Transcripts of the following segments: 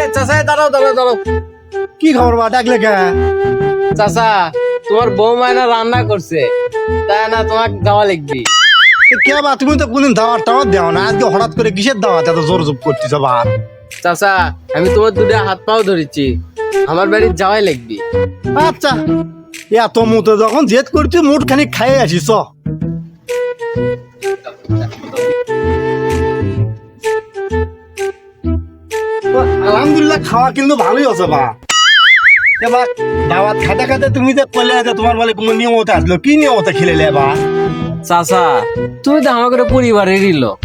এ চাচা দাঁড়াও দাঁড়াও দাঁড়াও। কি খবর বা ডাকলে কে? চাচা তোমার বৌমা না রান্না করছে। তাই না তোমাকে যাওয়া লিখবি কে বা তুমি তো কোনদিন দাওয়াত টাওয়াত দেও না। আজকে হঠাৎ করে কিসের দাওয়াত? এত জোর জোর করতেছ বা? চাচা আমি তোমার দুটো হাত পাও ধরেছি। আমার বাড়ি যাওয়াই লিখবি আচ্ছা। এত মুতো যখন জেদ করছি মুঠ খানি খাইয়ে আসিস আলহামদুলিল্লাহ খাওয়া কিন্তু ভালোই আছে বা। এবার দাওয়াত খাতে খাতে তুমি যে করলে যে তোমার বলে কোনো নিয়মতে আসলো কি নিয়মতে খেলে বা? চাচা তুমি তো আমাকে পরিবারেরই লোক।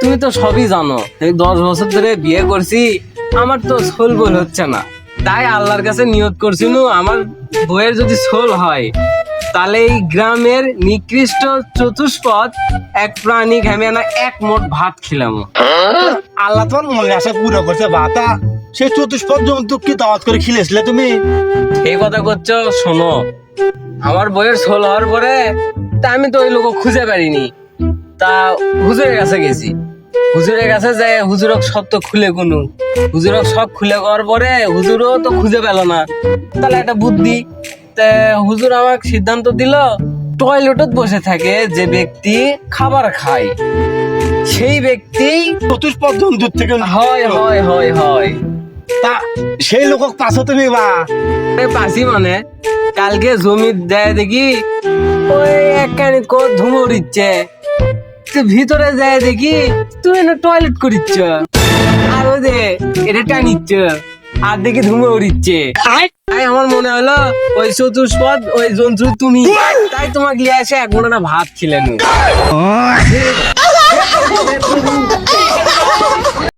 তুমি তো সবই জানো এই দশ বছর ধরে বিয়ে করছি আমার তো সোল বল হচ্ছে না। তাই আল্লাহর কাছে নিয়ত করছিল আমার বইয়ের যদি সোল হয় তাহলে এই গ্রামের নিকৃষ্ট চতুষ্পদ এক প্রাণী ঘামে না এক মোট ভাত খেলাম। আল্লাহ তোমার মনে আশা পুরো করছে বা সেই চতুষ্পদ জন্তু কি দাওয়াত করে খিলেছিলে তুমি? এই কথা করছ শোনো। আমার বইয়ের সোল হওয়ার পরে তা আমি তো ওই লোক খুঁজে পারিনি তা হুজুরের কাছে গেছি। হুজুরের কাছে যে হুজুরক সব তো খুলে কোনো হুজুরক সব খুলে করার পরে হুজুরও তো খুঁজে পেল না। তাহলে একটা বুদ্ধি। তা হুজুর আমাকে সিদ্ধান্ত দিল টয়লেটত বসে থাকে যে ব্যক্তি খাবার খায়। সেই ব্যক্তি চতুষ্পদ জন্তুর থেকে হয় হয় হয় হয়। তা সেই লোকক পাছো তুমি বা। পাশি মানে কালকে জমি দেয় দেখি ওই এক কানি কো ধুমো দিচ্ছে ভিতরে যায় দেখি তুই না টয়লেট করিচ্ছ। আর ওই যে এটা টানিচ্ছ আর দেখি ধুমো উড়িচ্ছে তাই আমার মনে হলো ওই চতুষ্পদ ওই জন্তু তুমি তাই তোমাকে লিয়ে আসে এক না ভাত খিলেন